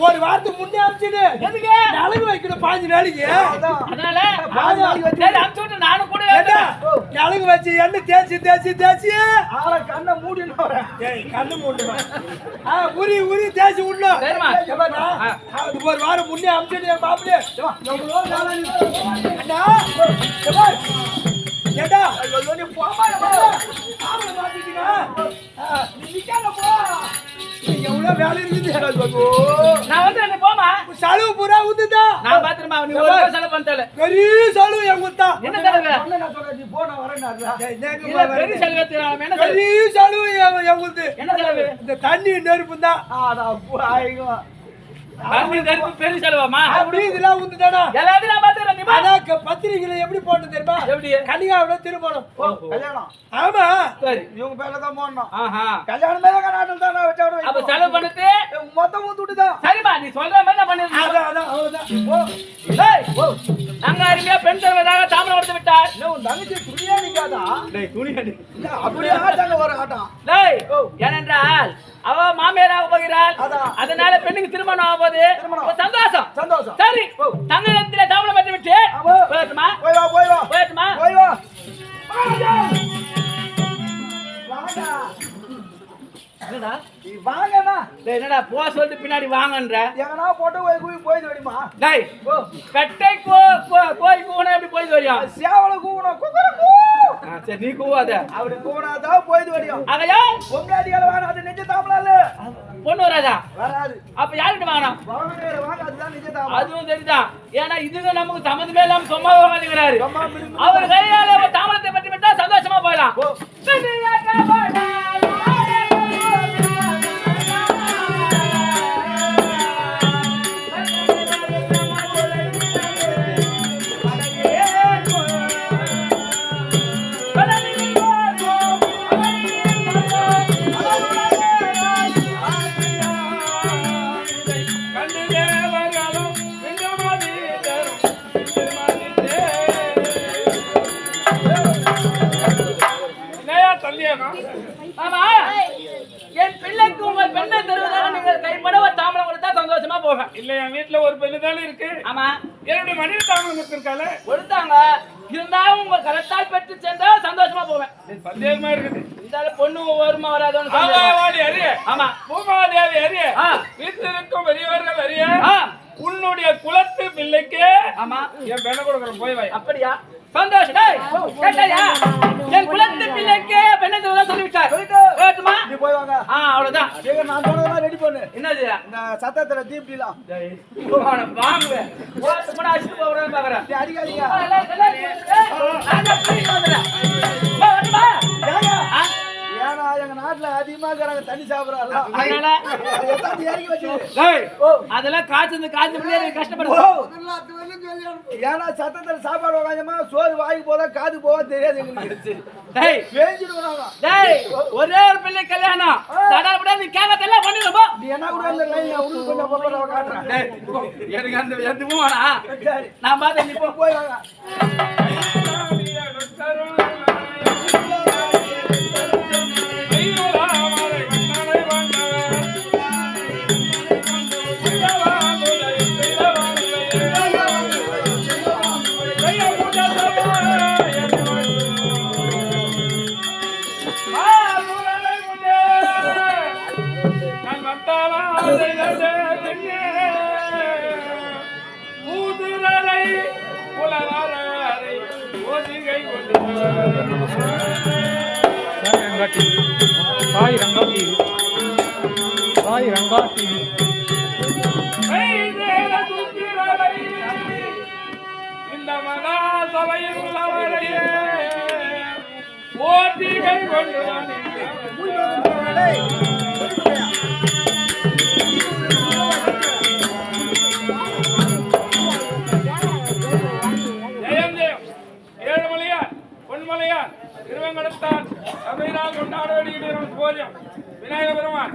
ஒரு வாரத்துக்கு முன்னே அனுப்பிச்சிடு. எதுக்கு? நலங்கு வைக்கணும் பாஞ்சு நாளைக்கு. அதனால அனுப்பிச்சு விட்டு நானும் கூட நலங்கு வச்சு எண்ணெய் தேய்ச்சி தேய்ச்சி தேய்ச்சி. ஆளை கண்ணை. ஏய், கண்ணு மூடுமா ஆ உரி உரி தேய்ச்சி விடணும் சரிம்மா. ஏம்மாண்ணா? அது ஒரு வாரம் முன்னே அனுப்பிச்சிடு என் மாப்பிளே எவ்வளோ நாளா நீ அண்ணா ஏம்மா, ஏண்டா? ஐயோ, நீ போம்மா, நீ எவ்வளோ வேலை இருக்குது நான் வந்து என்ன போமா? செலவு பூரா ஊத்துதா? நான் பாத்துருமா நீ ஒரு செலவு பண்ணல பெரிய செலவு என் குத்தா என்ன செலவு? அண்ணன் நான் சொல்றேன், நீ போ, நான் வரேன்னாருடா. இல்ல பெரிய செலவு எடுத்துக்கலாம். என்ன செலவு? பெரிய செலவு என் என் குத்து என்ன செலவு? இந்த தண்ணி நெருப்பு தான் ஆடா, ஐயோ. பெரிய செலவாமா அப்படி இதெல்லாம் ஊத்துதானா எல்லாத்தையும் நான் எப்படி போட்டு தெரியுமா? எப்படி? திருமணம். போ, கல்யாணம். ஆமா. சரி. இவங்க பேர்ல தான் போடணும். ஆஹா. கல்யாணமே தான் நாட்டில் தான் அப்ப வைக்கணும். செலவு பண்ணிட்டு? மொத்தம் ஊத்து விட்டுதான் சரிம்மா நீ சொல்ற மாதிரி நான் பண்ணிருக்கேன் அதான் அதான் அவ்வளவுதான். அங்க அருமையா பெண் தருவதாக தாமரம் கொடுத்து விட்டார். என்ன உன் தங்கச்சி துணியா நிக்காதா? டேய் துணி அடி இல்ல, அப்படியே ஆட்டாங்க ஒரு ஆட்டம். டேய் ஏனென்றால் அவ மாமியாராக போகிறாள். அதான். அதனால பெண்ணுக்கு திருமணம் ஆக. இப்ப சந்தோஷம். சந்தோஷம். சரி தங்களிடத்துல தாமரம் பெற்று விட்டு. போயட்டுமா? போய் போய் போயட்டுமா? போய் என்னடா? வாங்கண்ணா என்னடா போ சொல்லிட்டு பின்னாடி வாங்கன்ற? எங்கனா போட்டு போய் கூவி போயிட்டு வடிமா டேய் கட்டை கோ கோ- கோழி கூவனா எப்படி போய் வரியா? சேவல கூவணும் குக்கர கூ சரி நீ கூவாத. அப்படி கூவனாதான் போயிட்டு வடியும். அதையா பொங்கலாடியால வாங்க அது நிஜ தாமலால பொண்ணு வராதா? வராது. அப்ப யார்கிட்ட வாங்கணும்? பவனவேல வாங்க அதுதான் நிஜ தாமலாம் அதுவும் சரிதான் ஏன்னா இதுக்கு நமக்கு சம்மந்தமே இல்லாம சும்மா பிடிக்கும் அவர் கையால ஒரு தாமரத்தை பற்றி விட்டா சந்தோஷமா போயிடலாம். ஆமா. என் பிள்ளைக்கு உங்கள் பெண்ணை தருவதாக நீங்கள் கைப்பட ஒரு தாமரம் கொடுத்தா சந்தோஷமா போவேன். இல்ல என் வீட்டுல ஒரு பெண்ணு தானே இருக்கு. ஆமா. என்னுடைய மனைவி தாமரம் கொடுத்திருக்கால கொடுத்தாங்க. இருந்தாலும் உங்க கரத்தால் பெற்று சென்றா சந்தோஷமா போவேன். சந்தேகமா இருக்குது. இருந்தாலும் பொண்ணு வருமா வராதோன்னு ஆமா, பூமாதேவி அறிய. வீட்டில் இருக்கும் பெரியவர்கள் அறிய. உன்னுடைய குலத்து பிள்ளைக்கு ஆமா என் பெண்ணை போய் வாய் அப்படியா சந்தோஷம் டேய், கேட்டாயா? என் குலத்து பிள்ளைக்கு பெண்ணை சொல்லிவிட்டார் நீ போய் வாங்க ஆ அவ்வளவுதான் ஏங்க நான் சொன்னதெல்லாம் ரெடி பண்ணு என்னது இந்த சத்தத்துல தீப்டிலாம் பாக்குறேன் நீ அடிக்காதீங்க தண்ணி சாப்பிடறாங்க அதனால? இறக்கி வச்சு அதெல்லாம் காய்ச்சல் காய்ச்சல் கஷ்டப்படுது ஏன்னா சத்தத்துல சாப்பாடு உட்காந்தமா சோறு வாங்கி போதா காது போவா தெரியாது ஒரே ஒரு பிள்ளை கல்யாணம். தடாபடா நீ கேட்கறதெல்லாம் பண்ணிடுவோம் நீ என்ன கூட அந்த லைன் கொஞ்சம் காட்டுறேன். எனக்கு அந்த எதுவும் சரி. நான் பார்த்தேன் நீ போ. போய் வாங்க. சாய் ரங்கா டிவி சாய் ரங்கா டிவி இந்த மகா சபையில் கொண்டு திருமலையார் திருவங்கடத்தார் சபையினால் கொண்டாட வேண்டிய போதியம் விநாயக முருகப்பெருமான்